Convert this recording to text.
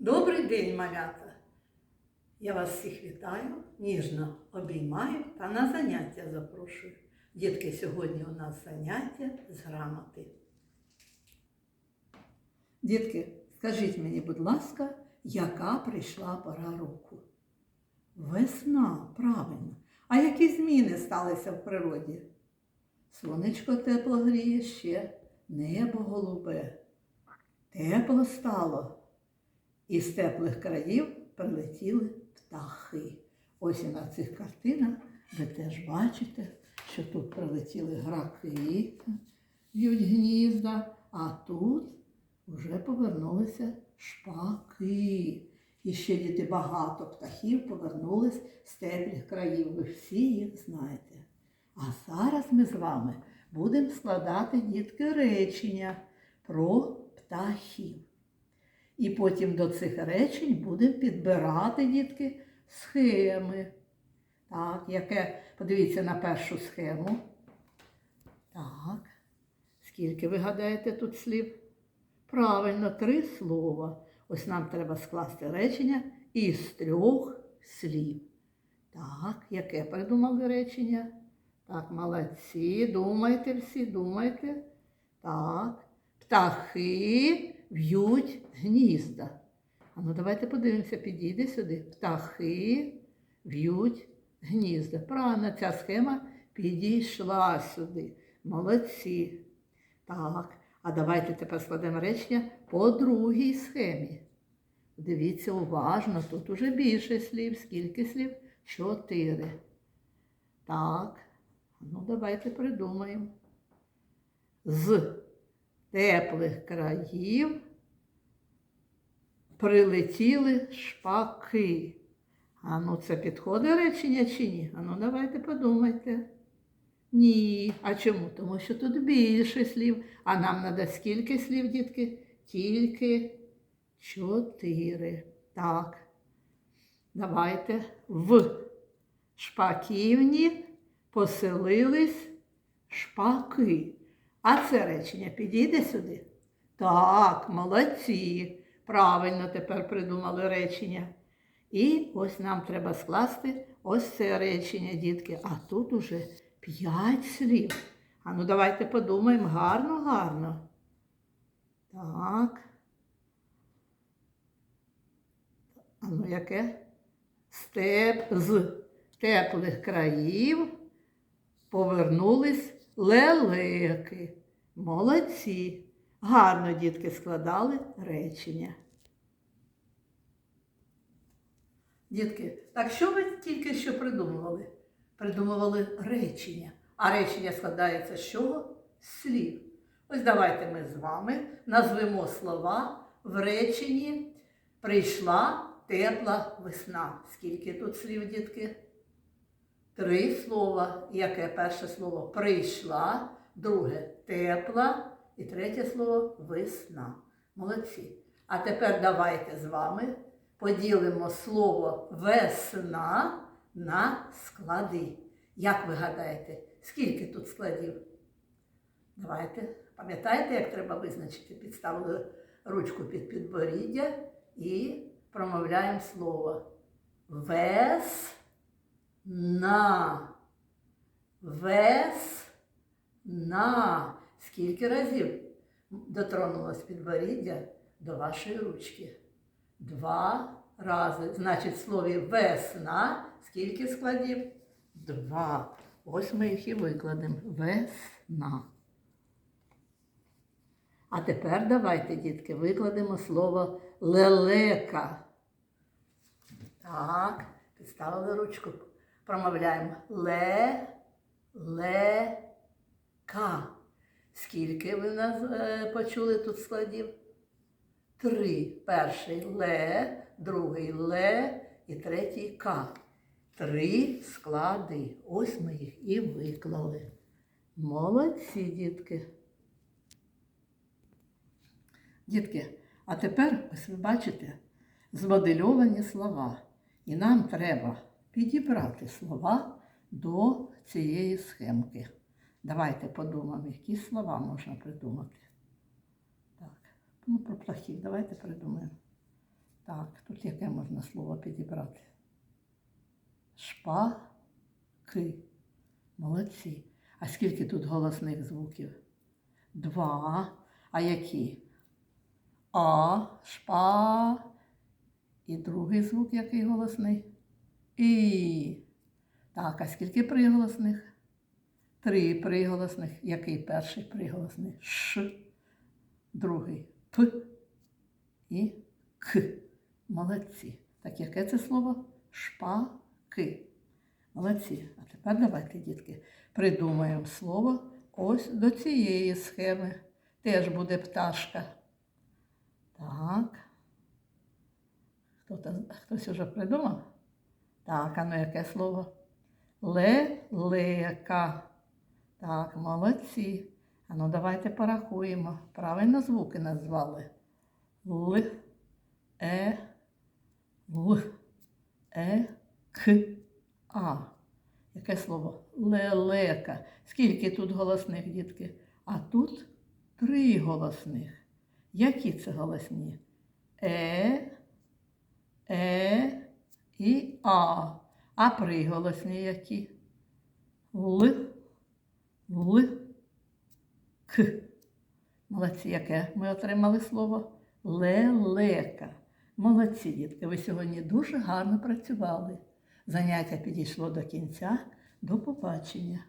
Добрий день, малята! Я вас всіх вітаю, ніжно обіймаю та на заняття запрошую. Дітки, сьогодні у нас заняття з грамоти. Дітки, скажіть мені, будь ласка, яка прийшла пора року? Весна, правильно. А які зміни сталися в природі? Сонечко тепло гріє ще, небо голубе. Тепло стало. Із теплих країв прилетіли птахи. Ось і на цих картинах ви теж бачите, що тут прилетіли граки, б'ють гнізда, а тут вже повернулися шпаки. І ще діти багато птахів повернулись з теплих країв. Ви всі їх знаєте. А зараз ми з вами будемо складати дітки речення про птахів. І потім до цих речень будемо підбирати, дітки, схеми. Так, яке, подивіться на першу схему. Так. Скільки ви гадаєте тут слів? Правильно, три слова. Ось нам треба скласти речення із трьох слів. Так, яке придумали речення? Так, молодці, думайте всі, думайте. Так. Птахи в'ють гнізда. А ну давайте подивимося, підійди сюди. Птахи в'ють гнізда. Правильно, ця схема підійшла сюди. Молодці. Так, а давайте тепер складемо речення по другій схемі. Дивіться уважно, тут уже більше слів. Скільки слів? Чотири. Так, ну давайте придумаємо. З теплих країв прилетіли шпаки. А ну це підходить речення чи ні? А ну давайте подумайте. Ні. А чому? Тому що тут більше слів. А нам треба скільки слів, дітки? Тільки чотири. Так. Давайте в шпаківні поселились шпаки. А це речення підійде сюди? Так, молодці. Правильно тепер придумали речення. І ось нам треба скласти ось це речення, дітки. А тут уже п'ять слів. А ну давайте подумаємо гарно, гарно. Так. А ну яке? Степ з теплих країв повернулись лелеки. Молодці. Гарно дітки складали речення. Дітки, так що ви тільки що придумували? Придумували речення. А речення складається з чого? З слів. Ось давайте ми з вами назвемо слова в реченні прийшла тепла весна. Скільки тут слів, дітки? Три слова. Яке перше слово прийшла, друге тепла і третє слово весна. Молодці. А тепер давайте з вами поділимо слово весна на склади. Як ви гадаєте, скільки тут складів? Давайте. Пам'ятаєте, як треба визначити? Підставили ручку під підборіддя і промовляємо слово весна. Весна. Скільки разів дотронулось підборіддя до вашої ручки? Два рази. Значить, в слові весна скільки складів? Два. Ось ми їх і викладемо. Весна. А тепер давайте, дітки, викладемо слово лелека. Так, підставили ручку. Промовляємо ле, ле, ка. Скільки ви нас е, почули тут складів? Три. Перший ле, другий ле і третій ка. Три склади. Ось ми їх і виклали. Молодці, дітки. Дітки, а тепер, ось ви бачите, змодельовані слова. І нам треба підібрати слова до цієї схемки. Давайте подумаємо, які слова можна придумати. Так, ну про птахів давайте придумаємо. Так, тут яке можна слово підібрати? Шпаки. Молодці. А скільки тут голосних звуків? Два. А які? А, шпа. І другий звук який голосний? І. Так, а скільки приголосних? Три приголосних. Який перший приголосний? Ш. Другий П і К. Молодці. Так яке це слово? Шпаки. Молодці. А тепер давайте, дітки, придумаємо слово ось до цієї схеми. Теж буде пташка. Так. Хто-то, хтось уже придумав? Так, а ну яке слово? Лелека. Так, молодці. А ну давайте порахуємо. Правильно звуки назвали. Л, Е, Л, Е, К, А. Яке слово? Лелека. Скільки тут голосних, дітки? А тут три голосних. Які це голосні? Е, Е і А. А приголосні які? Л, Л, К. Молодці, яке ми отримали слово лелека. Молодці, дітки, ви сьогодні дуже гарно працювали. Заняття підійшло до кінця. До побачення.